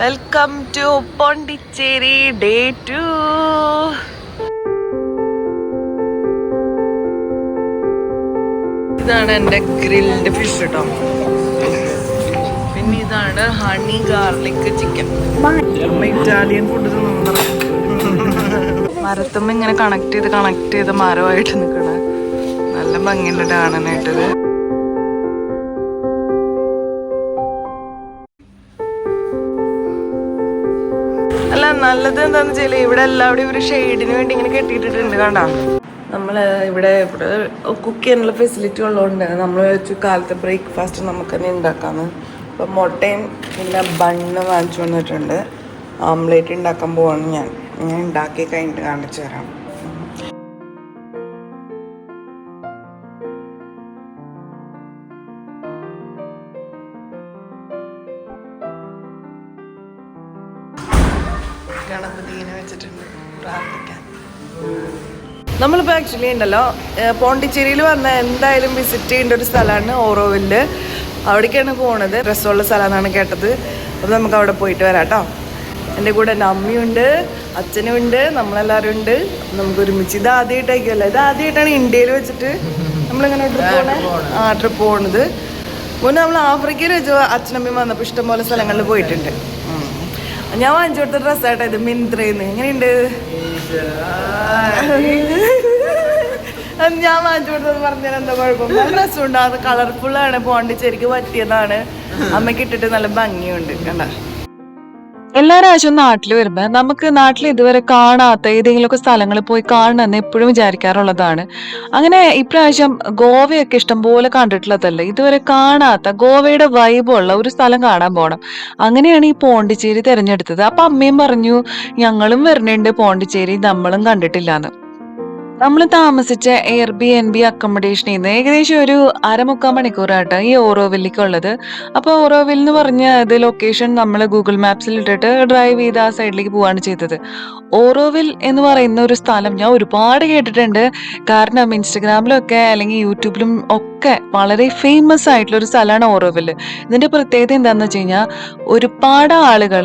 Welcome to Pondicherry day two ഇതാണ് എന്റെ grilled fish കേട്ടോ പിന്നെ ഇതാണ് honey garlic chicken Italian food മരത്തുമ്പോ ഇങ്ങനെ കണക്ട് ചെയ്ത് കണക്ട് ചെയ്ത് മരമായിട്ട് നിൽക്കണ നല്ല ഭംഗിയുണ്ട് കാണാനായിട്ടത് നല്ലത് എന്താന്ന് വെച്ചാൽ ഇവിടെ എല്ലാവിടെയും ഒരു ഷെയ്ഡിന് വേണ്ടി ഇങ്ങനെ കെട്ടിയിട്ടിട്ടുണ്ട് കണ്ടാ? നമ്മൾ ഇവിടെ ഇവിടെ കുക്ക് ചെയ്യാനുള്ള ഫെസിലിറ്റി ഉള്ളതുകൊണ്ട് നമ്മൾ വെച്ചു കാലത്തെ ബ്രേക്ക്ഫാസ്റ്റ് നമുക്ക് തന്നെ ഉണ്ടാക്കാന്ന് അപ്പം മുട്ടയും പിന്നെ ബണ്ണ് വാങ്ങിച്ചു വന്നിട്ടുണ്ട്. ഓംലേറ്റ് ഉണ്ടാക്കാൻ പോവാണ് ഞാൻ. ഞാൻ ഉണ്ടാക്കി കഴിഞ്ഞിട്ട് കാണിച്ചു തരാം. ആക്ച്വലി ഉണ്ടല്ലോ പോണ്ടിച്ചേരിയിൽ വന്ന എന്തായാലും വിസിറ്റ് ചെയ്യേണ്ട ഒരു സ്ഥലമാണ് ഓറോവില്ല്. അവിടേക്കാണ് പോണത്. രസമുള്ള സ്ഥലമാണെന്നാണ് കേട്ടത്. അപ്പോൾ നമുക്ക് അവിടെ പോയിട്ട് വരാം കേട്ടോ. എന്റെ കൂടെ എന്റെ അമ്മയുണ്ട് അച്ഛനും ഉണ്ട് നമ്മളെല്ലാവരും ഉണ്ട്. നമുക്ക് ഒരുമിച്ച് ഇത് ആദ്യമായിട്ടായിരിക്കുമല്ലോ? ഇത് ആദ്യമായിട്ടാണ് ഇന്ത്യയിൽ വെച്ചിട്ട് നമ്മളിങ്ങനെ ട്രിപ്പ് പോണേ? ആ ട്രിപ്പ് പോണത്. മുന്നേ നമ്മൾ ആഫ്രിക്കയിൽ വെച്ച് അച്ഛനമ്മയും വന്നപ്പോൾ ഇഷ്ടംപോലെ സ്ഥലങ്ങളിൽ പോയിട്ടുണ്ട്. ഞാൻ വാങ്ങിച്ചു കൊടുത്ത ഡ്രസ്സായിട്ടാ ഇത് മിന്ത്രയിൽ നിന്ന് എങ്ങനെയുണ്ട് ഞാൻ വാങ്ങിച്ചു കൊടുത്തത് പറഞ്ഞാൽ എന്താ കുഴപ്പം? നല്ല രസമുണ്ട്. അത് കളർഫുൾ ആണ്. പോണ്ടിച്ചേരിക്ക് പറ്റിയതാണ്. അമ്മയ്ക്ക് ഇട്ടിട്ട് നല്ല ഭംഗിയുണ്ട്. കണ്ട? എല്ലാ പ്രാവശ്യവും നാട്ടിൽ വരുമ്പോ നമുക്ക് നാട്ടിൽ ഇതുവരെ കാണാത്ത ഏതെങ്കിലുമൊക്കെ സ്ഥലങ്ങളിൽ പോയി കാണണമെന്ന് എപ്പോഴും വിചാരിക്കാറുള്ളതാണ്. അങ്ങനെ ഇപ്രാവശ്യം ഗോവയൊക്കെ ഇഷ്ടം പോലെ കണ്ടിട്ടുള്ളതല്ലേ? ഇതുവരെ കാണാത്ത ഗോവയുടെ വൈബുള്ള ഒരു സ്ഥലം കാണാൻ പോകണം അങ്ങനെയാണ് ഈ പോണ്ടിച്ചേരി തിരഞ്ഞെടുത്തത്. അപ്പൊ അമ്മയും പറഞ്ഞു ഞങ്ങളും വരുന്നുണ്ട് പോണ്ടിച്ചേരി. നമ്മളും കണ്ടിട്ടില്ലാന്ന്. നമ്മൾ താമസിച്ച എയർ ബി എൻ ബി അക്കോമഡേഷനിൽ നിന്ന് ഏകദേശം ഒരു അരമുക്കാൽ മണിക്കൂറാട്ടോ ഈ ഓറോവില്ലിക്കുള്ളത്. അപ്പോൾ ഓറോവിൽ എന്ന് പറഞ്ഞ ഇത് ലൊക്കേഷൻ നമ്മൾ ഗൂഗിൾ മാപ്സിൽ ഇട്ടിട്ട് ഡ്രൈവ് ചെയ്ത് ആ സൈഡിലേക്ക് പോവാണ് ചെയ്തത്. ഓറോവിൽ എന്ന് പറയുന്ന ഒരു സ്ഥലം ഞാൻ ഒരുപാട് കേട്ടിട്ടുണ്ട്. കാരണം ഇൻസ്റ്റഗ്രാമിലൊക്കെ അല്ലെങ്കിൽ യൂട്യൂബിലും ഒക്കെ വളരെ ഫേമസ് ആയിട്ടുള്ള ഒരു സ്ഥലമാണ് ഓറോവിൽ ഇതിന്റെ പ്രത്യേകത എന്താണെന്ന് വെച്ച് കഴിഞ്ഞാൽ ഒരുപാട് ആളുകൾ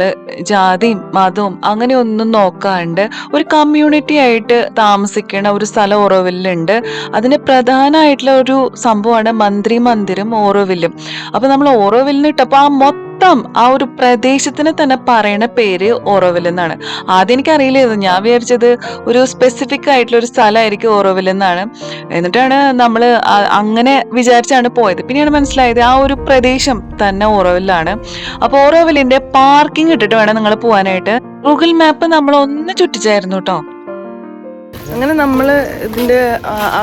ജാതിയും മതവും അങ്ങനെയൊന്നും നോക്കാണ്ട് ഒരു കമ്മ്യൂണിറ്റി ആയിട്ട് താമസിക്കുന്ന ഒരു സ്ഥലം ഓറോവില്ലുണ്ട് അതിന് പ്രധാനമായിട്ടുള്ള ഒരു സംഭവമാണ് മന്ത്രി മന്ദിരം ഓറോവില്ലും. അപ്പൊ നമ്മൾ ഓറോവില്ലിന് ഇട്ടപ്പോൾ ആ മൊത്തം മൊത്തം ആ ഒരു പ്രദേശത്തിന് തന്നെ പറയണ പേര് ഓറോവിൽ എന്നാണ്. ആദ്യം എനിക്ക് അറിയില്ലായിരുന്നു ഞാൻ വിചാരിച്ചത് ഒരു സ്പെസിഫിക് ആയിട്ടുള്ള ഒരു സ്ഥലമായിരിക്കും ഓറോവിൽ എന്നാണ്. എന്നിട്ടാണ് നമ്മൾ അങ്ങനെ വിചാരിച്ചാണ് പോയത്. പിന്നെയാണ് മനസ്സിലായത് ആ ഒരു പ്രദേശം തന്നെ ഓറോവിലാണ് അപ്പോൾ ഓറോവിലിന്റെ പാർക്കിംഗ് ഇട്ടിട്ട് വേണം നിങ്ങൾ പോകാനായിട്ട് ഗൂഗിൾ മാപ്പ് നമ്മൾ ഒന്ന് ചുറ്റിച്ചായിരുന്നു കേട്ടോ. അങ്ങനെ നമ്മൾ ഇതിന്റെ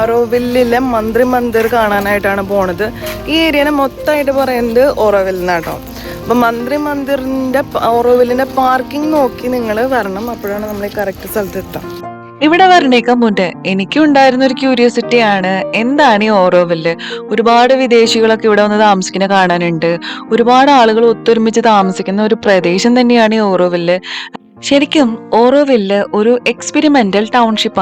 അറോവില്ലിലെ മന്ത്രി മന്ദിർ കാണാനായിട്ടാണ് പോണത്. ഈ ഏരിയനെ മൊത്തമായിട്ട് പറയുന്നത് ഓറോവിൽ എന്നാട്ടോ അപ്പം മന്ത്രി മന്ദിറിന്റെ ഓറോവില്ലിന്റെ പാർക്കിംഗ് നോക്കി നിങ്ങൾ വരണം. അപ്പോഴാണ് നമ്മൾ കറക്റ്റ് സ്ഥലത്ത് എത്താം. ഇവിടെ വരണേക്കാൻ മുന്നേ എനിക്കും ഉണ്ടായിരുന്ന ഒരു ക്യൂരിയോസിറ്റി ആണ്. എന്താണ് ഈ ഓറോവില്ല് ഒരുപാട് വിദേശികളൊക്കെ ഇവിടെ വന്ന് താമസിക്കുന്ന കാണാനുണ്ട്. ഒരുപാട് ആളുകൾ ഒത്തൊരുമിച്ച് താമസിക്കുന്ന ഒരു പ്രദേശം തന്നെയാണ് ഈ ഓറോവില്ല് ശരിക്കും ഓറോവില്ല് ഒരു എക്സ്പെരിമെന്റൽ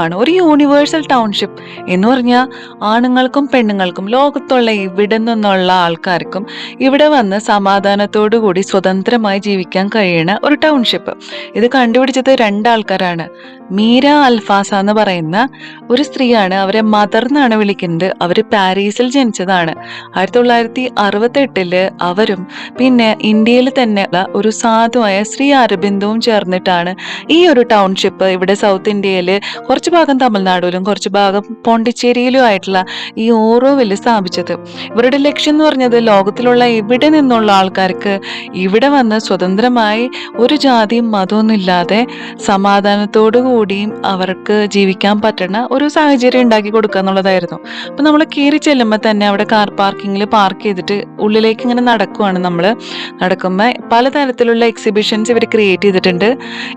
ആണ് ഒരു യൂണിവേഴ്സൽ ടൗൺഷിപ്പ് എന്ന് പറഞ്ഞാൽ ആണുങ്ങൾക്കും പെണ്ണുങ്ങൾക്കും ലോകത്തുള്ള ഇവിടെ നിന്നുള്ള ആൾക്കാർക്കും ഇവിടെ വന്ന് സമാധാനത്തോടു കൂടി സ്വതന്ത്രമായി ജീവിക്കാൻ കഴിയുന്ന ഒരു ടൗൺഷിപ്പ് ഇത് കണ്ടുപിടിച്ചത് രണ്ടാൾക്കാരാണ്. മീര അൽഫാസ എന്ന് പറയുന്ന ഒരു സ്ത്രീയാണ് അവരെ മദർ എന്നാണ് വിളിക്കുന്നത്. അവർ പാരീസിൽ ജനിച്ചതാണ്. ആയിരത്തി തൊള്ളായിരത്തി അറുപത്തി എട്ടിൽ അവരും പിന്നെ ഇന്ത്യയിൽ തന്നെ ഒരു സാധുവായ ശ്രീ അരബിന്ദുവും ചേർന്നിട്ടാണ് ഈ ഒരു ടൗൺഷിപ്പ് ഇവിടെ സൗത്ത് ഇന്ത്യയിൽ കുറച്ച് ഭാഗം തമിഴ്നാടിലും കുറച്ച് ഭാഗം പോണ്ടിച്ചേരിയിലും ആയിട്ടുള്ള ഈ ഓറോവിൽ സ്ഥാപിച്ചത്. ഇവരുടെ ലക്ഷ്യം എന്ന് പറഞ്ഞത് ലോകത്തിലുള്ള എവിടെ നിന്നുള്ള ആൾക്കാർക്ക് ഇവിടെ വന്ന് സ്വതന്ത്രമായി ഒരു ജാതിയും മതമൊന്നും ഇല്ലാതെ സമാധാനത്തോടു കൂടിയും അവർക്ക് ജീവിക്കാൻ പറ്റുന്ന ഒരു സാഹചര്യം ഉണ്ടാക്കി കൊടുക്കുക എന്നുള്ളതായിരുന്നു. അപ്പം നമ്മൾ കയറി ചെല്ലുമ്പോൾ തന്നെ അവിടെ കാർ പാർക്കിങ്ങിൽ പാർക്ക് ചെയ്തിട്ട് ഉള്ളിലേക്ക് ഇങ്ങനെ നടക്കുവാണ് നമ്മൾ നടക്കുമ്പോൾ പലതരത്തിലുള്ള എക്സിബിഷൻസ് ഇവർ ക്രിയേറ്റ് ചെയ്തിട്ടുണ്ട്.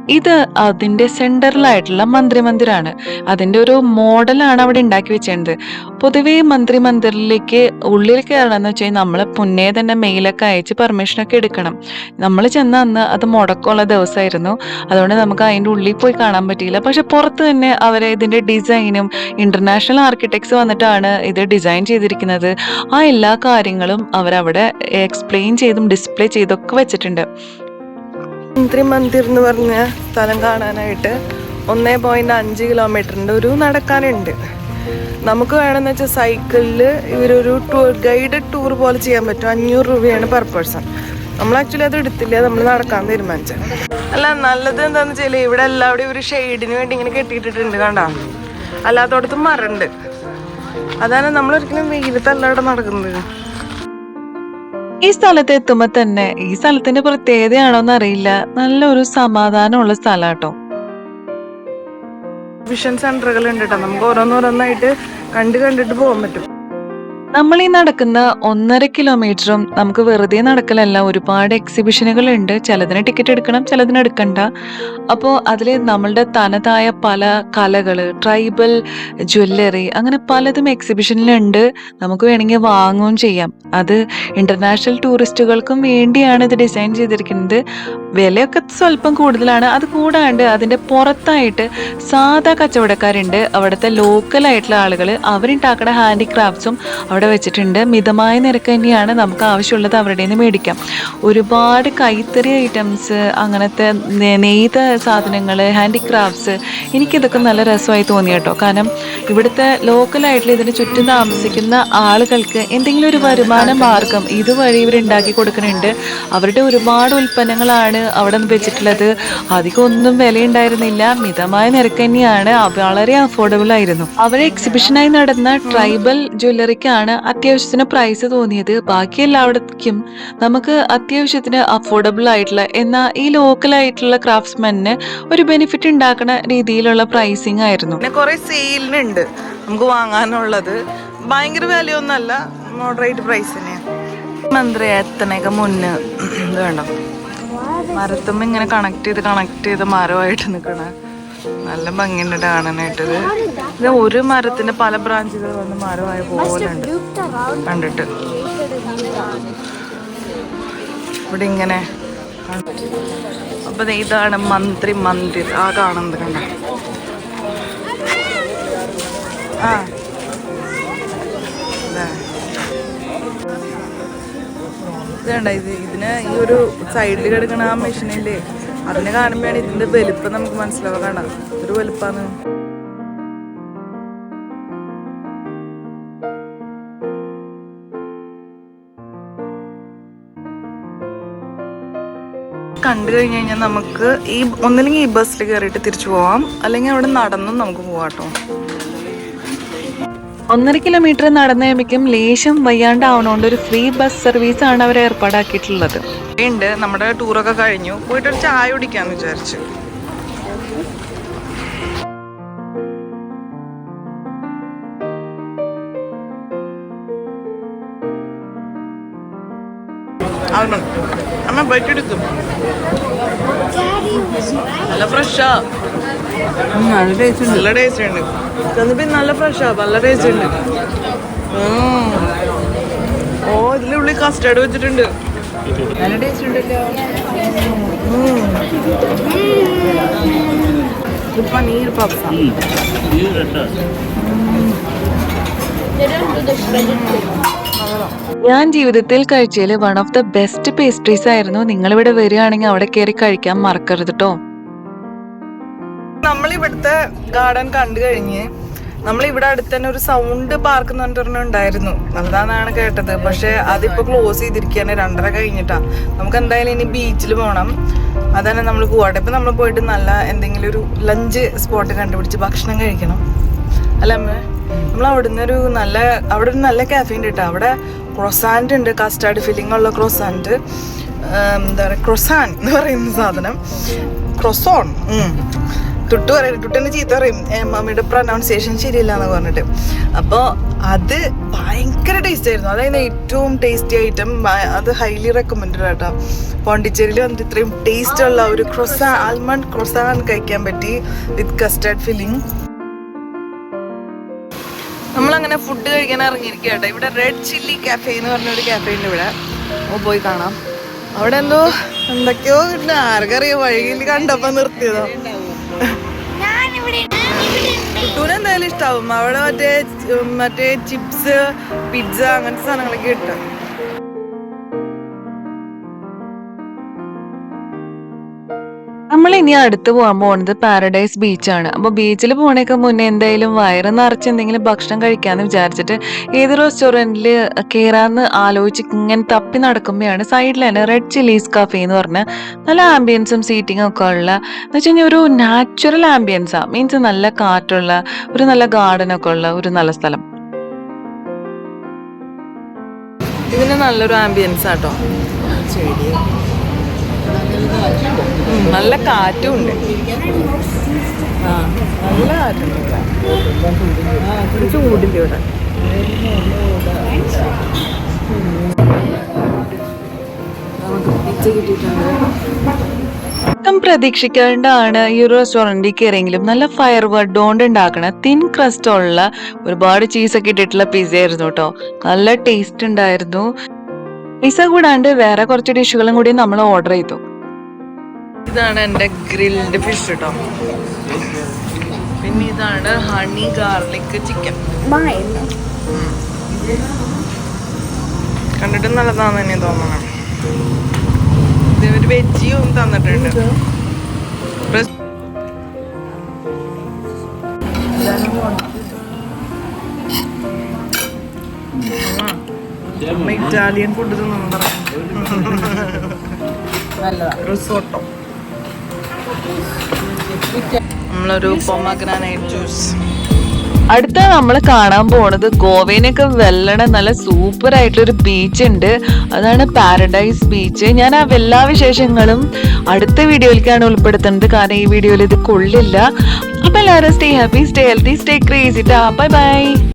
ഇത് അതിന്റെ സെന്ററിലായിട്ടുള്ള മന്ത്രി മന്ദിരാണ്. അതിന്റെ ഒരു മോഡലാണ് അവിടെ ഉണ്ടാക്കി വെച്ചിട്ടുണ്ട് പൊതുവേ മന്ത്രി മന്ദിറിലേക്ക് ഉള്ളിൽ കയറണമെന്ന് വെച്ച് കഴിഞ്ഞാൽ നമ്മൾ പുന്നേ തന്നെ മെയിലൊക്കെ അയച്ച് പെർമിഷനൊക്കെ എടുക്കണം. നമ്മൾ ചെന്ന അന്ന് അത് മുടക്കമുള്ള ദിവസമായിരുന്നു. അതുകൊണ്ട് നമുക്ക് അതിന്റെ ഉള്ളിൽ പോയി കാണാൻ പറ്റിയില്ല. പക്ഷെ പുറത്ത് തന്നെ അവരെ ഇതിന്റെ ഡിസൈനും ഇന്റർനാഷണൽ ആർക്കിടെക്ട്സ് വന്നിട്ടാണ് ഇത് ഡിസൈൻ ചെയ്തിരിക്കുന്നത്. ആ എല്ലാ കാര്യങ്ങളും അവരവിടെ എക്സ്പ്ലെയിൻ ചെയ്തും ഡിസ്പ്ലേ ചെയ്തൊക്കെ വെച്ചിട്ടുണ്ട്. മന്ത്രി മന്ദിർ എന്ന് പറഞ്ഞ സ്ഥലം കാണാനായിട്ട് ഒന്നേ പോയിന്റ് അഞ്ച് കിലോമീറ്ററിന്റെ ഒരു നടക്കാനുണ്ട്. നമുക്ക് വേണമെന്ന് വെച്ചാൽ സൈക്കിളിൽ ഇവരൊരു ടൂർ ഗൈഡഡ് ടൂർ പോലെ ചെയ്യാൻ പറ്റും. അഞ്ഞൂറ് രൂപയാണ് പെർ പേഴ്സൺ നമ്മൾ ആക്ച്വലി അത് എടുത്തില്ല നമ്മൾ നടക്കാൻ തീരുമാനിച്ചത് അല്ല നല്ലത് എന്താണെന്ന് വെച്ചാൽ ഇവിടെ എല്ലാവിടെയും ഒരു ഷെയ്ഡിന് വേണ്ടി ഇങ്ങനെ കെട്ടിയിട്ടിട്ടുണ്ട് കണ്ടാ? അല്ലാത്തടത്തും മരണ്ട്. അതാണ് നമ്മൾ ഒരിക്കലും വെയിലത്തല്ല ഇവിടെ നടക്കുന്നത്. ഈ സ്ഥലത്ത് എത്തുമ്പോ തന്നെ ഈ സ്ഥലത്തിന്റെ പ്രത്യേകതയാണോന്ന് അറിയില്ല നല്ലൊരു സമാധാനമുള്ള സ്ഥലാട്ടോ. വിഷൻ സെന്ററുകൾ ഉണ്ട് കേട്ടോ നമുക്ക് ഓരോന്നോരോന്നായിട്ട് കണ്ട് കണ്ടിട്ട് പോകാൻ പറ്റും. നമ്മൾ ഈ നടക്കുന്ന ഒന്നര കിലോമീറ്ററും നമുക്ക് വെറുതെ നടക്കലല്ല ഒരുപാട് എക്സിബിഷനുകൾ ഉണ്ട് ചിലതിന് ടിക്കറ്റ് എടുക്കണം ചിലതിന് എടുക്കണ്ട. അപ്പോൾ അതിൽ നമ്മളുടെ തനതായ പല കലകൾ ട്രൈബൽ ജ്വല്ലറി അങ്ങനെ പലതും എക്സിബിഷനിലുണ്ട് നമുക്ക് വേണമെങ്കിൽ വാങ്ങുകയും ചെയ്യാം. അത് ഇന്റർനാഷണൽ ടൂറിസ്റ്റുകൾക്കും വേണ്ടിയാണ് ഇത് ഡിസൈൻ ചെയ്തിരിക്കുന്നത്. വിലയൊക്കെ സ്വല്പം കൂടുതലാണ്. അത് കൂടാണ്ട് അതിന്റെ പുറത്തായിട്ട് സാധാ കച്ചവടക്കാരുണ്ട്. അവിടുത്തെ ലോക്കലായിട്ടുള്ള ആളുകൾ അവരുണ്ടാക്കുന്ന ഹാൻഡിക്രാഫ്റ്റ്സും അവിടെ വെച്ചിട്ടുണ്ട്. മിതമായ നിരക്ക് തന്നെയാണ് നമുക്ക് ആവശ്യമുള്ളത് അവരുടെ നിന്ന് മേടിക്കാം. ഒരുപാട് കൈത്തറി ഐറ്റംസ് അങ്ങനത്തെ നെയ്ത സാധനങ്ങൾ ഹാൻഡിക്രാഫ്റ്റ്സ് എനിക്കിതൊക്കെ നല്ല രസമായി തോന്നി കേട്ടോ. കാരണം ഇവിടുത്തെ ലോക്കലായിട്ടുള്ള ഇതിന് ചുറ്റും താമസിക്കുന്ന ആളുകൾക്ക് എന്തെങ്കിലും ഒരു വരുമാന മാർഗം ഇതുവഴി ഇവർ ഉണ്ടാക്കി കൊടുക്കുന്നുണ്ട്. അവരുടെ ഒരുപാട് ഉൽപ്പന്നങ്ങളാണ് അവിടെ വെച്ചിട്ടുള്ളത്. അധികം ഒന്നും വിലയുണ്ടായിരുന്നില്ല. മിതമായ നിരക്ക് തന്നെയാണ്. വളരെ അഫോർഡബിൾ ആയിരുന്നു. അവരെ എക്സിബിഷനായി നടന്ന ട്രൈബൽ ജ്വല്ലറിക്കാണ് അത്യാവശ്യത്തിന് പ്രൈസ് തോന്നിയത്. ബാക്കി എല്ലാവർക്കും നമുക്ക് അത്യാവശ്യത്തിന് അഫോർഡബിൾ ആയിട്ടുള്ള എന്നാൽ ഈ ലോക്കൽ ആയിട്ടുള്ള ക്രാഫ്റ്റ്സ്മെന്നിന് ഒരു ബെനിഫിറ്റ് ഉണ്ടാക്കുന്ന രീതിയിലുള്ള പ്രൈസിങ് ആയിരുന്നു. പിന്നെ കുറെ സെയിലിനുണ്ട് നമുക്ക് വാങ്ങാനുള്ളത്. ഭയങ്കര വാല്യൂ ഒന്നല്ല മോഡറേറ്റ് പ്രൈസ് തന്നെയാണ് മന്ത്രി എത്തണേക്ക് മുന്നേ വേണ്ട മരത്തുമ്പോ ഇങ്ങനെ കണക്ട് ചെയ്ത് കണക്ട് ചെയ്ത് മരമായിട്ട് നിൽക്കണ നല്ല ഭംഗിയുണ്ട് കാണാനായിട്ടത്. ഇത് ഒരു മരത്തിന്റെ പല ബ്രാഞ്ചുകൾ വന്ന് മരമായ പോലെ ഉണ്ട് കണ്ടിട്ട്. ഇവിടെ ഇങ്ങനെ അപ്പൊ ഇതാണ് മന്ത്രി മന്ദിർ ആ കാണുന്നത് കണ്ട? ആ. ഇതാ. ഇത് കണ്ട? ഇത് ഇതിന് ഈ ഒരു സൈഡിൽ കിടക്കണ ആ മെഷീനില്ലേ അതിനെ കാണുമ്പോഴാണ് ഇതിന്റെ വലുപ്പം നമുക്ക് മനസ്സിലാവുക കാണാം. ഒരു വലുപ്പാന്ന് കണ്ടു കഴിഞ്ഞ് കഴിഞ്ഞാൽ നമുക്ക് ഈ ഒന്നില്ലെങ്കിൽ ഈ ബസ്സിൽ കയറിയിട്ട് തിരിച്ചു പോവാം. അല്ലെങ്കിൽ അവിടെ നടന്നും നമുക്ക് പോവാം കേട്ടോ. ഒന്നര കിലോമീറ്റർ നടന്നു കഴിയുമ്പോഴേക്കും ലേശം വയ്യാണ്ടാവണോണ്ട് ഒരു ഫ്രീ ബസ് സർവീസ് ആണ് അവർ ഏർപ്പാടാക്കിയിട്ടുള്ളത്. ഉണ്ട് നമ്മുടെ ടൂറൊക്കെ കഴിഞ്ഞു. പോയിട്ട് ഒരു ചായ കുടിക്കാന്ന് വിചാരിച്ചു. അമ്മ അമ്മ ബൈറ്റ് എടുക്കും. നല്ല ഫ്രഷാ നല്ല ടേസ്റ്റ് ഉണ്ട്. ചെന്നപ്പോ നല്ല ഫ്രഷാ നല്ല ടേസ്റ്റ് ഉണ്ട്. ഓ ഇതിലുള്ളിൽ കസ്റ്റർഡ് വെച്ചിട്ടുണ്ട്. നല്ല ടേസ്റ്റ് ഉണ്ടല്ലോ. ഇത് പനീർ പപ്സ. ഞാൻ ജീവിതത്തിൽ കഴിച്ചതിൽ one of the best pastries ആയിരുന്നു. നിങ്ങളിവിടെ വരികയാണെങ്കിൽ അവിടെ കയറി കഴിക്കാൻ മറക്കരുത് കേട്ടോ നമ്മൾ ഇവിടുത്തെ ഗാർഡൻ കണ്ടു കഴിഞ്ഞ് നമ്മൾ ഇവിടെ അടുത്ത് തന്നെ ഒരു സൗണ്ട് പാർക്ക് എന്ന് ഉണ്ടായിരുന്നു. നല്ലതാണെന്നാണ് കേട്ടത്. പക്ഷെ അതിപ്പോ ക്ലോസ് ചെയ്തിരിക്കുകയാണ്. രണ്ടര കഴിഞ്ഞിട്ടാ. നമുക്ക് എന്തായാലും ഇനി ബീച്ചിൽ പോകണം അതന്നെ നമ്മൾ പോവാട്ടെ ഇപ്പൊ നമ്മൾ പോയിട്ട് നല്ല എന്തെങ്കിലും ഒരു ലഞ്ച് സ്പോട്ട് കണ്ടുപിടിച്ച് ഭക്ഷണം കഴിക്കണം. അല്ല അമ്മ? നമ്മൾ അവിടുന്ന് ഒരു നല്ല അവിടെ ഒരു നല്ല കാഫേ ഉണ്ട് കേട്ടോ. അവിടെ ക്രൊസാന്റ് ഉണ്ട്. കസ്റ്റാർഡ് ഫില്ലിംഗ് ഉള്ള ക്രൊസാന്റ് എന്താ പറയുക ക്രൊസാൻ എന്ന് പറയുന്ന സാധനം. ക്രൊസോൺ തുട്ടു പറയും തുട്ടിന് ചീത്ത പറയും. മമ്മിയുടെ പ്രൊനൗൺസിയേഷൻ ശരിയില്ല എന്ന് പറഞ്ഞിട്ട്. അപ്പോൾ അത് ഭയങ്കര ടേസ്റ്റ് ആയിരുന്നു. അതായത് ഏറ്റവും ടേസ്റ്റി ഐറ്റം അത് ഹൈലി റെക്കമെൻഡഡ് ആട്ടോ. പോണ്ടിച്ചേരിയിൽ വന്നിട്ട് ഇത്രയും ടേസ്റ്റ് ഉള്ള ഒരു ക്രൊസ ആൽമണ്ട് ക്രൊസാൻ കഴിക്കാൻ പറ്റി വിത്ത് കസ്റ്റാർഡ് ഫില്ലിംഗ് നമ്മളങ്ങനെ ഫുഡ് കഴിക്കാൻ ഇറങ്ങിയിരിക്കുക കേട്ടോ ഇവിടെ റെഡ് ചില്ലി കാഫേ എന്ന് പറഞ്ഞൊരു കാഫേ ഉണ്ട് ഇവിടെ. പോയി കാണാം. അവിടെ എന്തോ എന്തൊക്കെയോ ആർക്കറിയോ വഴിയിൽ കണ്ടപ്പോ നിർത്തിയതോ. കുട്ടൂന് എന്തായാലും ഇഷ്ടാവും. അവിടെ മറ്റേ മറ്റേ ചിപ്സ് പിസ്സ അങ്ങനത്തെ സാധനങ്ങളൊക്കെ കിട്ടും. ഇനി അടുത്ത് പോകാൻ പോകുന്നത് പാരഡൈസ് ബീച്ചാണ് അപ്പോൾ ബീച്ചിൽ പോകണേക്ക് മുന്നേ എന്തായാലും വയറ് നിറച്ച് എന്തെങ്കിലും ഭക്ഷണം കഴിക്കാന്ന് വിചാരിച്ചിട്ട് ഏത് റെസ്റ്റോറന്റിൽ കയറാന്ന് ആലോചിച്ച് ഇങ്ങനെ തപ്പി നടക്കുമ്പോഴാണ് സൈഡിൽ തന്നെ റെഡ് ചില്ലീസ് കഫേ എന്ന് പറഞ്ഞ നല്ല ആംബിയൻസും സീറ്റിംഗും ഒക്കെ ഉള്ള എന്ന് വെച്ച് കഴിഞ്ഞാൽ ഒരു നാച്ചുറൽ ആംബിയൻസാണ് മീൻസ് നല്ല കാറ്റുള്ള ഒരു നല്ല ഗാർഡനൊക്കെ ഉള്ള ഒരു നല്ല സ്ഥലം. ഇതിന് നല്ലൊരു ആംബിയൻസ് ആട്ടോ ഉം, നല്ല കാറ്റും ഉണ്ട്. ആ നല്ല കാറ്റുണ്ട് ഇവിടെ. ഒട്ടും പ്രതീക്ഷിക്കാണ്ടാണ് ഈ ഒരു റെസ്റ്റോറന്റിൽ കയറിയെങ്കിലും നല്ല ഫയർ വർഡ് കൊണ്ട് ഉണ്ടാക്കണ തിൻ ക്രസ്റ്റ് ഉള്ള ഒരുപാട് ചീസൊക്കെ ഇട്ടിട്ടുള്ള പിസ്സ ആയിരുന്നു കേട്ടോ നല്ല ടേസ്റ്റ് ഉണ്ടായിരുന്നു. പിസ്സ കൂടാണ്ട് വേറെ കുറച്ച് ഡിഷുകളും കൂടി നമ്മൾ ഓർഡർ ചെയ്തു. ഇതാണ് എന്റെ ഗ്രിൽഡ് ഫിഷ് കേട്ടോ പിന്നെ ഇതാണ് ഹണി ഗാർലിക് ചിക്കൻ. കണ്ടിട്ട് നല്ലതാന്ന് തന്നെ തോന്നണം. ഇത് ഒരു വെജിയും തന്നിട്ടുണ്ട്. ഇറ്റാലിയൻ ഫുഡ് തിന്നു പറയാം റിസോട്ടോ നമ്മളൊരു പൊമഗ്രാനൈറ്റ് ജ്യൂസ് അടുത്ത നമ്മൾ കാണാൻ പോണത് ഗോവയിനൊക്കെ വെല്ലണ നല്ല സൂപ്പർ ആയിട്ടുള്ള ഒരു ബീച്ച് ഉണ്ട്. അതാണ് പാരഡൈസ് ബീച്ച് ഞാൻ ആ എല്ലാ വിശേഷങ്ങളും അടുത്ത വീഡിയോയിലേക്കാണ് ഉൾപ്പെടുത്തുന്നത്. കാരണം ഈ വീഡിയോയിൽ ഇത് കൊള്ളില്ല. അപ്പൊ എല്ലാവരും stay happy stay healthy stay crazy bye bye